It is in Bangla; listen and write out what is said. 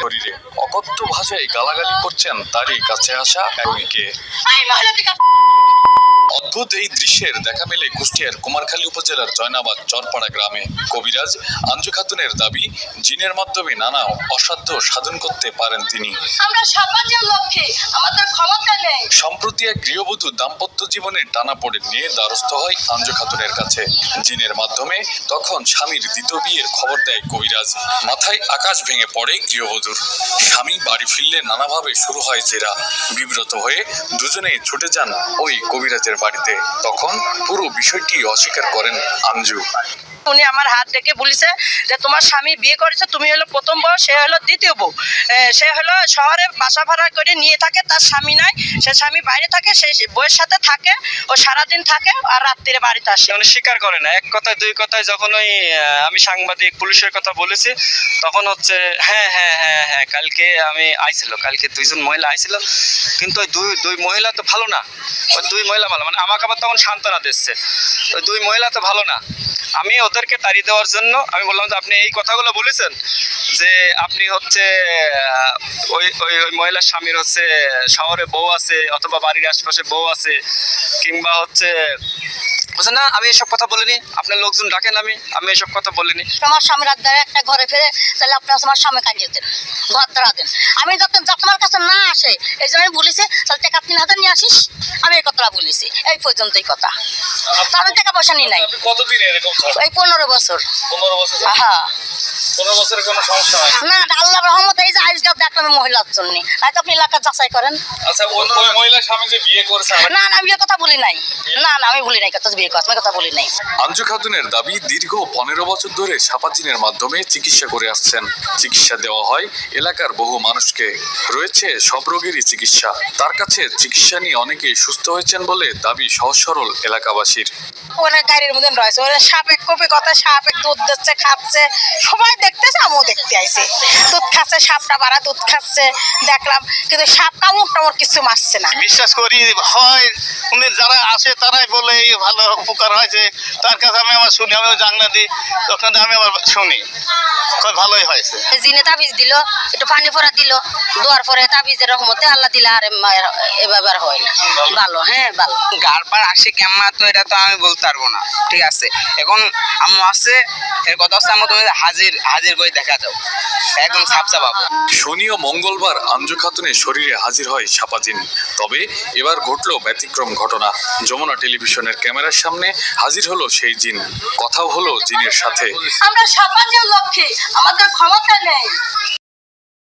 শরীরে। অকথ্য ভাষায় গালাগালি করছেন তারই কাছে আসা থেকে অদ্ভুত এই দৃশ্যের দেখা মেলে কুষ্টিয়ার কুমারখালী উপজেলার জয়নাবাদ চরপাড়া গ্রামে। কবিরাজ আঞ্জু খাতুনের দাবি জিনের মাধ্যমে নানা অসাধ্য সাধন করতে পারেন তিনি। আমরা সমাজের লক্ষ্যে আমাদের ক্ষমতা নেই। সম্প্রতি এক গৃহবধূ দাম্পত্য জীবনের টানা পড়ে নিয়ে দ্বারস্থ হয় আঞ্জু খাতুনের কাছে। জিনের মাধ্যমে তখন স্বামীর দ্বিতীয় বিয়ের খবর দেয় কবিরাজ। মাথায় আকাশ ভেঙে পড়ে গৃহবধূর। স্বামী বাড়ি ফিরলে নানাভাবে শুরু হয় জেরা। বিব্রত হয়ে দুজনেই ছুটে যান ওই কবিরাজের বাড়িতে। তখন পুরো বিষয়টি অস্বীকার করেন আঞ্জু উনি আমার হাত ডেকে বলেছে যে, তোমার স্বামী বিয়ে করেছে, তুমি হলো প্রথম বউ, সে হলো দ্বিতীয় বউ। সে হলো শহরে বাসা ভাড়া করে নিয়ে থাকে, তার স্বামী নাই, সে স্বামী বাইরে থাকে, সে বউয়ের সাথে থাকে, ও সারাদিন থাকে আর রাত্রিরে বাড়িতে আসে। মানে স্বীকার করে না, এক কথায়, দুই কথায় যখন ওই আমি সাংবাদিক পুলিশের কথা বলেছি, তখন হচ্ছে হ্যাঁ হ্যাঁ হ্যাঁ হ্যাঁ কালকে আমি আইছিল, কালকে দুইজন মহিলা আইছিল, কিন্তু ওই দুই দুই মহিলা তো ভালো না, ওই দুই মহিলা ভালো মানে আমাকে আবার তখন সান্ত্বনা দিচ্ছে, ওই দুই মহিলা তো ভালো না, আমি ওদেরকে তাড়িয়ে দেওয়ার জন্য আমি বললাম যে আপনি এই কথাগুলো বলেছেন যে আপনি হচ্ছে ওই ওই ওই মহিলার স্বামীর হচ্ছে শহরে বউ আছে অথবা বাড়ির আশেপাশে বউ আছে কিংবা হচ্ছে বলছে না? আমি এসব কথা বলিনি। আপনার লোকজন ডাকেন আমি আমি এসব কথা বলিনি। তোমার স্বামীর দ্বারা একটা ঘরে ফিরে তাহলে আপনার তোমার স্বামী কাটিয়ে দেন ঘর ধরা দেন। আমি যত তোমার কাছে না আসে এই জন্য আমি বলেছি তাহলে টাকা তিন হাজার নিয়ে আসিস আমি এই কথাটা বলেছি। এই পর্যন্তই কথা। তাহলে টাকা পয়সা নিয়ে নাই। কতদিন এরকম এই পনেরো বছর। পনেরো বছর হ্যাঁ। বছরের কোনো সমস্যা হয় না আল্লাহ রহমত এই যে আজকে দেখলাম মহিলার জন্য। আপনি এলাকা যাচাই করেন। আচ্ছা ওই মহিলা স্বামী যে বিয়ে করেছে না না আমি কথা বলি নাই। না না আমি বলি নাই কথা বিয়ে কথা কথা বলি নাই। আঞ্জু খাতুনের দাবি দীর্ঘ পনেরো বছর ধরে সাপাচিনের মাধ্যমে চিকিৎসা করে আসছেন। চিকিৎসা দেওয়া হয় এলাকার বহু মানুষকে। রয়েছে সব রোগেরই চিকিৎসা। তার কাছে চিকিৎসা নিয়ে অনেকেই সুস্থ হয়েছেন বলে দাবি সহজ সরল এলাকাবাসীর। ওরা গাড়ির মধ্যে রয়েছে ওরা সাপে কপি কথা সাপে দুধ দিচ্ছে খাচ্ছে। সবাই দেখতেছে আমিও দেখতে আইছি। দুধ খাচ্ছে সাপটা বাড়া দুধ খাচ্ছে দেখলাম। কিন্তু সাপ কামড় টামড় কিছু মারছে না। বিশ্বাস করি হয় উনি যারা আসে তারাই বলে ভালো উপকার হয়েছে তার কাছে আমি আবার শুনি আমি জানলা দিই তখন আমি আবার শুনি। কয় ভালোই হয়েছে। জিনে তাবিজ দিল একটু পানি ফোড়া দিল দেওয়ার পরে তাবিজের রহমতে আল্লাহ দিলে আর এম- হয় না। ভালো। হ্যাঁ ভালো। গারপার আসে কেমন তো এটা তো আমি বলতে পারব না। ঠিক আছে এখন আম্মু আছে এর কথা হচ্ছে আম্মু তুমি হাজির হাজির করে দেখা দাও। একদম সাপসা পাবো শনি ও মঙ্গলবার আঞ্জু খাতুনের শরীরে হাজির হয় সাপাজিন তবে এবার ঘটল ব্যতিক্রম ঘটনা। যমুনা টেলিভিশনের ক্যামেরার সামনে হাজির হলো সেই জিন। কথাও হলো জিনের সাথে। আমরা লক্ষ্যে আমাদের ক্ষমতা নেই।